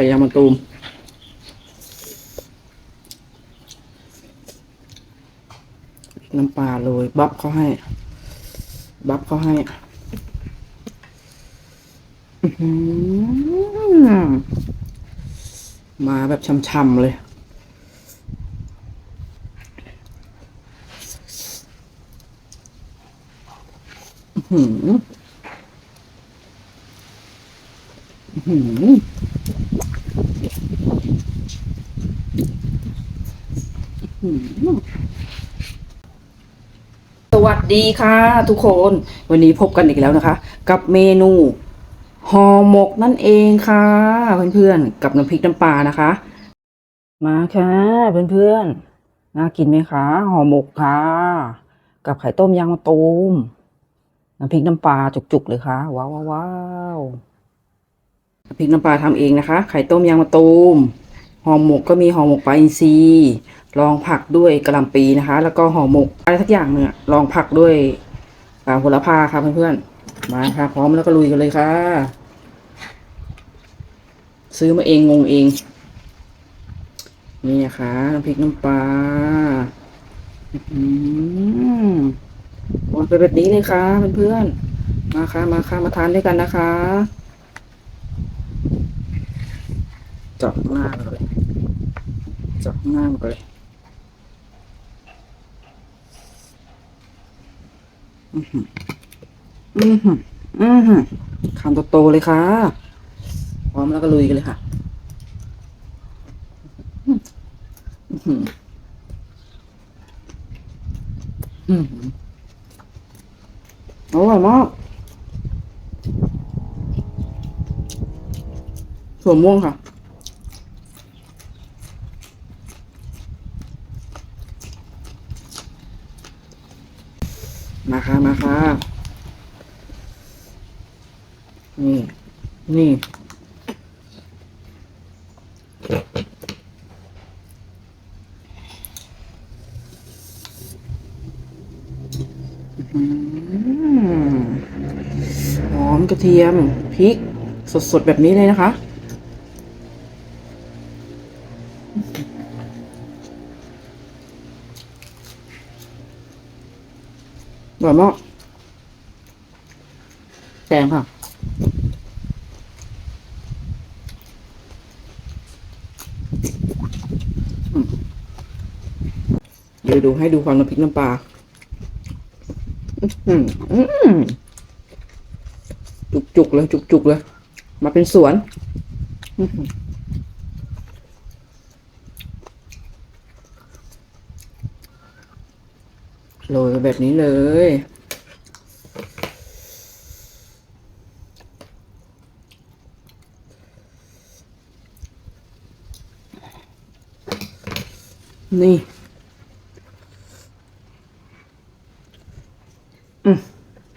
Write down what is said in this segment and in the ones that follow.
ข่ยางมะตูมน้ำปลาโรยบับเขาให้ บับเขาให้มาแบบช่ำๆเลยหืออื้อหืออื้อหือ สวัสดีค่ะ ทุกคนวันนี้พบกันอีกแล้วนะคะ กับเมนูห่อหมกนั่นเองค่ะ เพื่อนๆ กับน้ำพริกน้ำปลานะคะ มาค่ะเพื่อนๆน่ากินไหมคะห่อหมกค่ะ กับไข่ต้มยางมะตูมน้ำพริกน้ำปลาจุกๆเลยค่ะว้าวว้าวว้าวน้ำพริกน้ำปลาทำเองนะคะ ไข่ต้มยางมะตูม ห่อหมกก็มีห่อหมกปลาอินทรีรองผักด้วยกระลำปีนะคะ แล้วก็ห่อหมกอะไรสักอย่างเนี่ยรองผักด้วยอ่าโหระพาค่ะเพื่อนๆมาค่ะพร้อมแล้วก็ลุยกันเลยค่ะ ซื้อมาเองงงเอง นี่นะคะน้ำพริกน้ำปลาอืมวนไปแบบนี้เลยค่ะเพื่อนๆมาค่ะมาค่ะมาทานด้วยกันนะคะจาะหน้ามันเลย จาะหน้ามเลยอือหืออือหืออือหือคำโตๆเลยค่ะ พร้อมแล้วก็ลุยกันเลยค่ะอือหืออือหืออร่อยมากถั่วม่วงค่ะ ค่ะมาค่ะ นี่ นี่ หอมกระเทียมพริก สดๆ แบบนี้เลยนะคะ อร่อยมากแกงค่ะเดี๋ยวดูให้ดูความน้ำพริกน้ำปลาจุกๆเลย จุกๆเลย มาเป็นสวน อือหือ โรยแบบนี้เลย นี่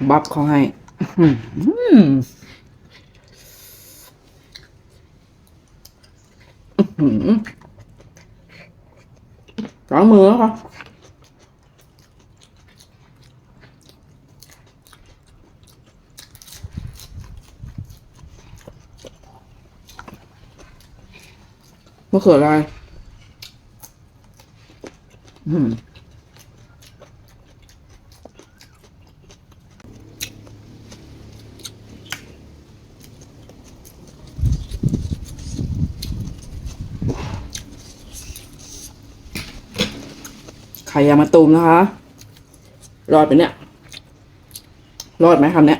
บับเขาให้อืมอืมอื้อหือล้างมือแล้วค่ะ มะเขืออะไรไข่ยามะตูมนะคะ รอดไปเนี่ย รอดไหมคำเนี้ย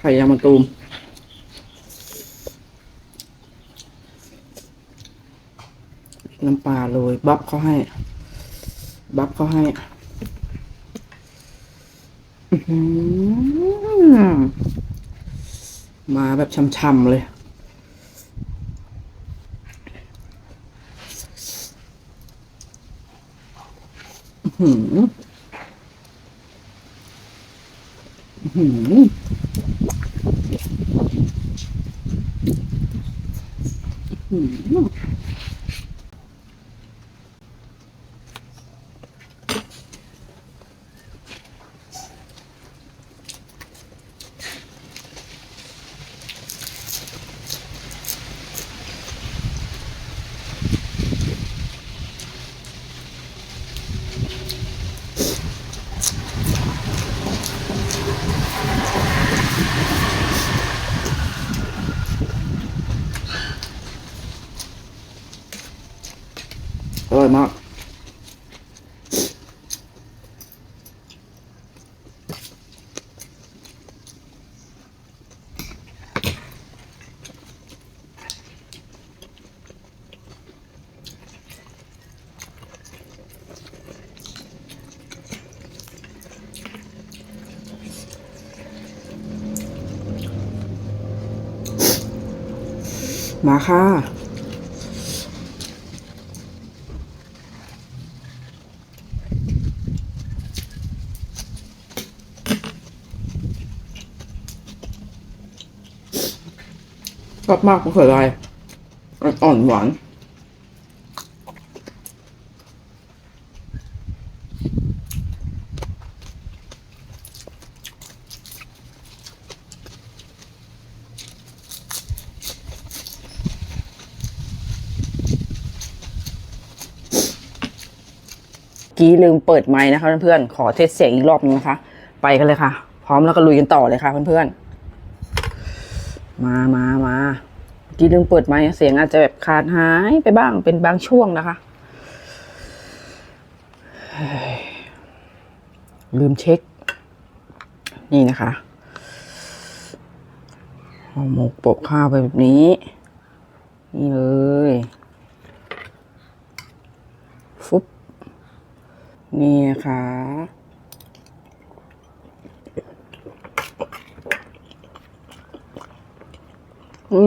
ไข่ยามะตูม น้ำปลาโรยบับเขาให้ บับเขาให้มาแบบช่ำๆเลย หืออื้อหืออื้อหือ อยมาก มาค่ะ ชอบมากมะเขือลายอ่อนหวานกี้ลืมเปิดไม้นะคะเพื่อนๆ ขอเทสเสียงอีกรอบนึงนะคะ ไปกันเลยค่ะ พร้อมแล้วก็ลุยกันต่อเลยค่ะเพื่อนๆ มามามากี้ลืมเปิดไม้เสียงอาจจะแบบขาดหายไปบ้างเป็นบางช่วงนะคะ ลืมเช็ค นี่นะคะเอหมกโปะข้าวไปแบบนี้ นี่เลย ฟุบนี่นะคะ อื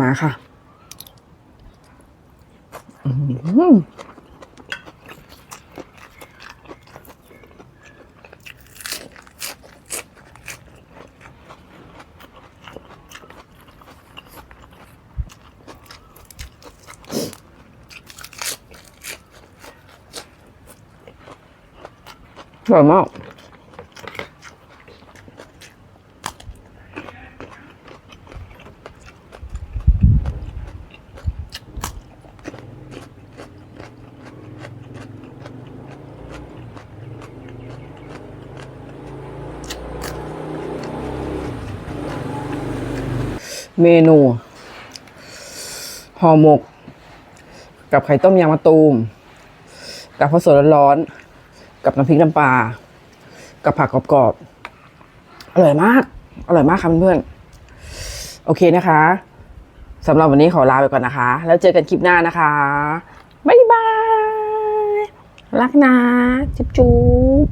มาค่ะอืมอร่อยมาก เมนูห่อหมก กับไข่ต้มยางมะตูม กับข้าวสวยร้อนๆกับน้ำพริกน้ำปลา กับผักกรอบๆ อร่อยมาก อร่อยมากค่ะเพื่อนๆ โอเคนะคะสำหรับวันนี้ขอลาไปก่อนนะคะ แล้วเจอกันคลิปหน้านะคะ บ๊ายบาย รักนะ จุ๊บจุ๊บ